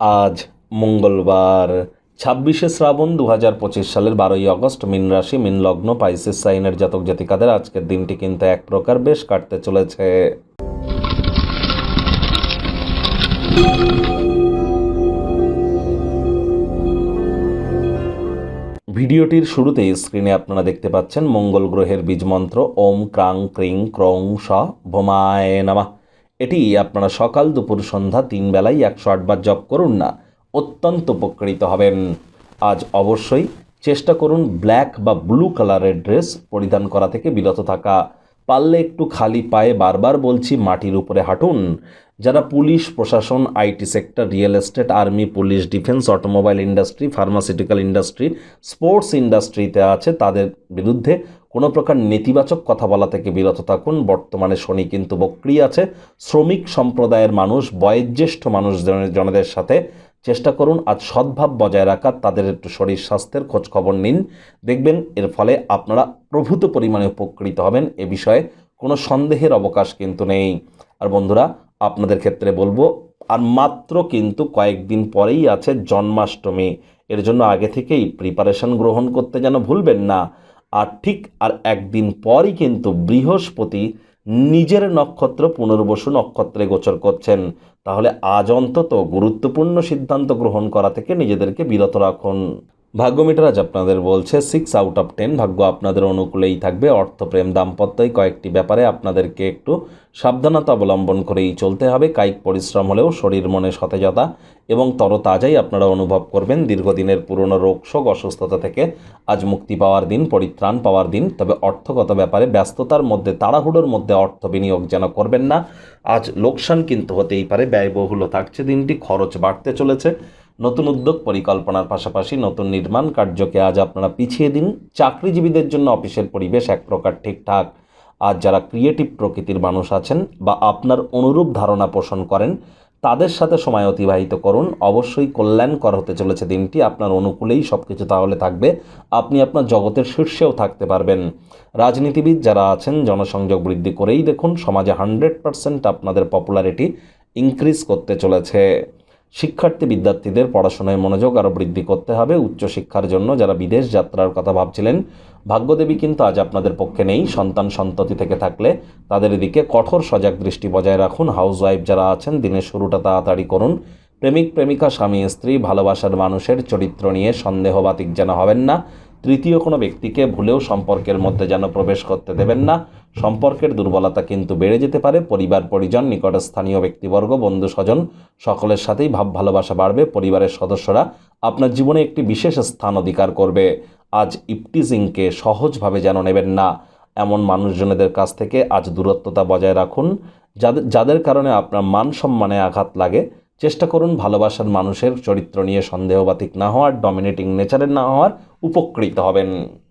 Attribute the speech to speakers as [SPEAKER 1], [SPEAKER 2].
[SPEAKER 1] আজ মঙ্গলবার, ছাব্বিশে শ্রাবণ দু হাজার পঁচিশ সালের বারোই আগস্ট, মিন রাশি, মিন লগ্ন, পাইসিস সাইনের জাতক জাতিকাদের আজকের দিনটি কিন্তু এক প্রকার বেশ কাটতে চলেছে। ভিডিওটির শুরুতেই স্ক্রিনে আপনারা দেখতে পাচ্ছেন মঙ্গল গ্রহের বীজমন্ত্র ওম ক্রাং ক্রিং ক্রং স ভোমায় নামা। এটি আপনারা সকাল দুপুর সন্ধ্যা তিন বেলায় একশো আটবার জপ করুন না, অত্যন্ত উপকৃত হবেন। আজ অবশ্যই চেষ্টা করুন ব্ল্যাক বা ব্লু কালারের ড্রেস পরিধান করা থেকে বিরত থাকা। পারলে একটু খালি পায়ে বারবার বলছি মাটির উপরে হাঁটুন। যারা পুলিশ, প্রশাসন, IT sector, real estate, army, police, defence, automobile industry, pharmaceutical industry, sports ইন্ডাস্ট্রিতে আছে, তাদের বিরুদ্ধে কোনো প্রকার নেতিবাচক কথা বলা থেকে বিরত থাকুন। বর্তমানে শনি কিন্তু বক্রি আছে। শ্রমিক সম্প্রদায়ের মানুষ, বয়োজ্যেষ্ঠ মানুষ জনদের সাথে চেষ্টা করুন। আজ সদ্ভাব বজায় রাখার, তাদের একটু শরীর স্বাস্থ্যের খোঁজ খবর নিন। দেখবেন এর ফলে আপনারা প্রভূত পরিমাণে উপকৃত হবেন। এ বিষয়ে কোনো সন্দেহের অবকাশ কিন্তু নেই। আর বন্ধুরা, আপনাদের ক্ষেত্রে বলব, আর মাত্র কিন্তু কয়েকদিন পরেই আছে জন্মাষ্টমী। এর জন্য আগে থেকেই প্রিপারেশন গ্রহণ করতে যেন ভুলবেন না। আর ঠিক আর একদিন পরই কিন্তু বৃহস্পতি নিজের নক্ষত্র পুনর্বসু নক্ষত্রে গোচর করছেন। তাহলে আজ অন্তত গুরুত্বপূর্ণ সিদ্ধান্ত গ্রহণ করা থেকে নিজেদেরকে বিরত রাখুন। ভাগ্য মিটার আজ আপনাদের বলছে সিক্স আউট অফ টেন ভাগ্য আপনাদের অনুকূলেই থাকবে। অর্থপ্রেম দাম্পত্যই কয়েকটি ব্যাপারে আপনাদেরকে একটু সাবধানতা অবলম্বন করেই চলতে হবে। কায়িক পরিশ্রম হলেও শরীর মনে সতেজতা এবং তরতাজাই আপনারা অনুভব করবেন। দীর্ঘদিনের পুরনো রোগ, শোক, অসুস্থতা থেকে আজ মুক্তি পাওয়ার দিন, পরিত্রাণ পাওয়ার দিন। তবে অর্থগত ব্যাপারে ব্যস্ততার মধ্যে, তাড়াহুড়োর মধ্যে অর্থ বিনিয়োগ যেন করবেন না, আজ লোকসান কিন্তু হতেই পারে। ব্যয়বহুলও থাকছে দিনটি, খরচ বাড়তে চলেছে। নতুন উদ্যোগ পরিকল্পনার পাশাপাশি নতুন নির্মাণ কার্যকে আজ আপনারা পিছিয়ে দিন। চাকরিজীবীদের জন্য অফিসের পরিবেশ এক প্রকার ঠিকঠাক। আজ যারা ক্রিয়েটিভ প্রকৃতির মানুষ আছেন বা আপনার অনুরূপ ধারণা পোষণ করেন, তাদের সাথে সময় অতিবাহিত করুন। অবশ্যই কল্যাণকর হতে চলেছে দিনটি। আপনার অনুকূলেই সব কিছু তাহলে থাকবে। আপনি আপনার জগতের শীর্ষেও থাকতে পারবেন। রাজনীতিবিদ যারা আছেন, জনসংযোগ বৃদ্ধি করেই দেখুন, সমাজে হান্ড্রেড পারসেন্ট আপনাদের পপুলারিটি ইনক্রিজ করতে চলেছে। শিক্ষার্থী বিদ্যার্থীদের পড়াশোনায় মনোযোগ আরও বৃদ্ধি করতে হবে উচ্চশিক্ষার জন্য যারা বিদেশ যাত্রার কথা ভাবছিলেন। ভাগ্যদেবী কিন্তু আজ আপনাদের পক্ষে নেই। সন্তান সন্ততি থেকে থাকলে তাদের দিকে কঠোর সজাগ দৃষ্টি বজায় রাখুন। হাউস ওয়াইফ যারা আছেন, দিনের শুরুটা তাড়াতাড়ি করুন। প্রেমিক, প্রেমিকা, স্বামী, স্ত্রী, ভালোবাসার মানুষের চরিত্র নিয়ে সন্দেহবাতিক যেন হবেন না। তৃতীয় কোনো ব্যক্তিকে ভুলেও সম্পর্কের মধ্যে যেন প্রবেশ করতে দেবেন না। সম্পর্কের দুর্বলতা কিন্তু বেড়ে যেতে পারে। পরিবার, পরিজন, নিকটস্থানীয় ব্যক্তিবর্গ বন্ধু স্বজন সকলের সাথেই ভাব ভালোবাসা বাড়বে। পরিবারের সদস্যরা আপনার জীবনে একটি বিশেষ স্থান অধিকার করবে। আজ ইপটিজিংকে সহজভাবে যেন নেবেন না। এমন মানুষজনেদের কাছ থেকে আজ দূরত্বতা বজায় রাখুন। যাদের যাদের কারণে আপনার মান সম্মানে আঘাত লাগে চেষ্টা করুন ভালোবাসার মানুষের চরিত্র নিয়ে সন্দেহবাতিক না হওয়ার ডমিনেটিং নেচারের না হওয়ার, উপকৃত হবেন।